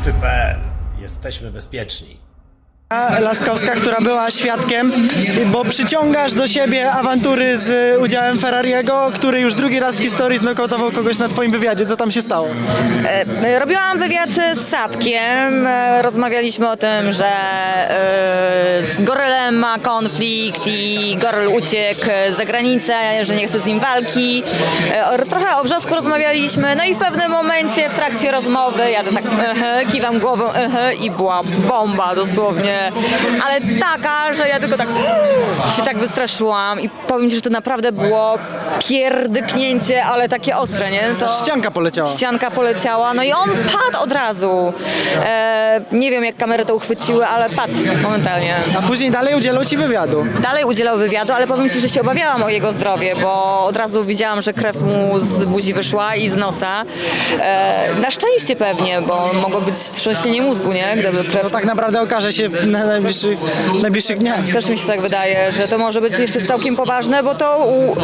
Sejfy.pl. Jesteśmy bezpieczni. Laskowska, która była świadkiem, bo przyciągasz do siebie awantury z udziałem Ferrariego, który już drugi raz w historii znokautował kogoś na twoim wywiadzie. Co tam się stało? E, Robiłam wywiad z Sadkiem. E, Rozmawialiśmy o tym, że e, z Gorylem ma konflikt i Goryl uciekł za granicę, że nie chce z nim walki. E, Trochę o wrzosku rozmawialiśmy, no i w pewnym momencie w trakcie rozmowy ja tak kiwam głową i była bomba dosłownie, ale taka, że ja tylko tak się tak wystraszyłam i powiem Ci, że to naprawdę było pierdyknięcie, ale takie ostre, nie? To Ścianka poleciała. ścianka poleciała, no i on padł od razu. E, nie wiem, jak kamery to uchwyciły, ale padł momentalnie. A później dalej udzielał ci wywiadu. Dalej udzielał wywiadu, ale powiem Ci, że się obawiałam o jego zdrowie, bo od razu widziałam, że krew mu z buzi wyszła i z nosa. E, na szczęście pewnie, bo mogło być wstrząśnienie mózgu, nie? Gdyby krew... To tak naprawdę okaże się na najbliższych, najbliższych dniach. Też mi się tak wydaje, że to może być jeszcze całkiem poważne, bo to u...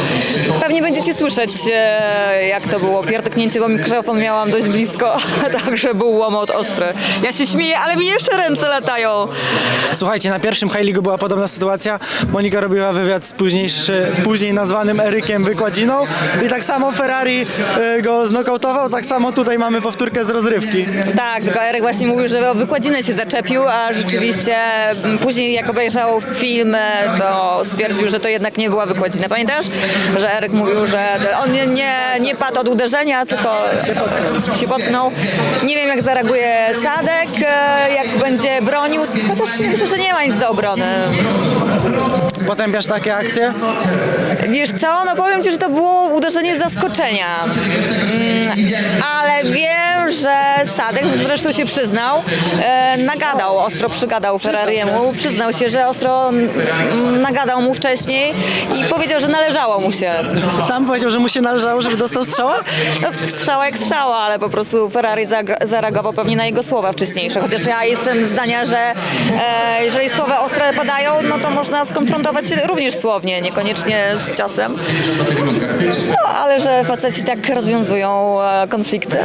pewnie będziecie słyszeć, e, jak to było pierdyknięcie, bo mikrofon miałam dość blisko, także był łomot ostry. Ja się śmieję, ale mi jeszcze ręce latają. Słuchajcie, na pierwszym High League była podobna sytuacja. Monika robiła wywiad z późniejszy, później nazwanym Erykiem Wykładziną i tak samo Ferrari y, go znokautował, tak samo tutaj mamy powtórkę z rozrywki. Tak, tylko Eryk właśnie mówił, że o wykładzinę się zaczepił, a rzeczywiście m, później jak obejrzał film, e, to stwierdził, że to jednak nie była wykładzina. Pamiętasz, że Eryk mówił, że on nie, nie, nie padł od uderzenia, tylko się potknął. Nie wiem jak zareaguje Sadek, e, jak będzie bronił, chociaż myślę, że nie ma nic do obrony. Potępiasz takie akcje? Wiesz co, no powiem Ci, że to było uderzenie z zaskoczenia. Mm, ale wiem, że Sadek zresztą się przyznał, e, nagadał, ostro przygadał Ferrariemu, przyznał się, że ostro nagadał mu wcześniej i powiedział, że należało mu się. Sam powiedział, że mu się należało, żeby dostał strzała? No, strzała jak strzała, ale po prostu Ferrari zareagował pewnie na jego słowa wcześniejsze. Chociaż ja jestem zdania, że e, jeżeli słowa ostre padają, no to można skonfrontować się również słownie, niekoniecznie z ciosem. No, ale że faceci tak rozwiązują e, konflikty,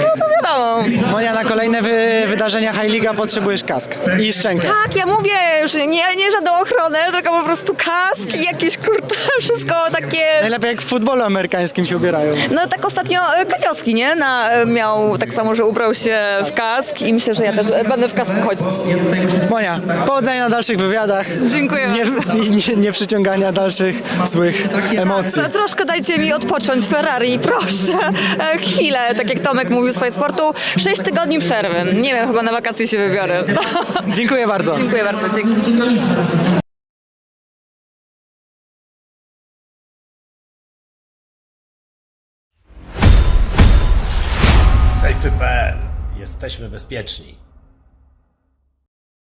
no to wiadomo. Monia, na kolejne wy, wydarzenia High League potrzebujesz kask i Tak, ja mówię, już nie, nie żadną ochronę, tylko po prostu kask i jakieś kurczę, wszystko takie... Najlepiej jak w futbolu amerykańskim się ubierają. No tak ostatnio e, Kaniowski, nie? Na, e, miał tak samo, że ubrał się w kask i myślę, że ja też e, będę w kasku chodzić. Monia, powodzenia na dalszych wywiadach. Dziękuję Nie, nie, nie przyciągania dalszych złych emocji. To Troszkę dajcie mi odpocząć Ferrari, proszę. E, Chwilę, tak jak Tomek mówił w swoim sportu, 6 tygodni przerwy. Nie wiem, chyba na wakacje się wybiorę. Dziękuję bardzo. Dziękuję bardzo, dzięki. Sejfy.pl. Jesteśmy bezpieczni.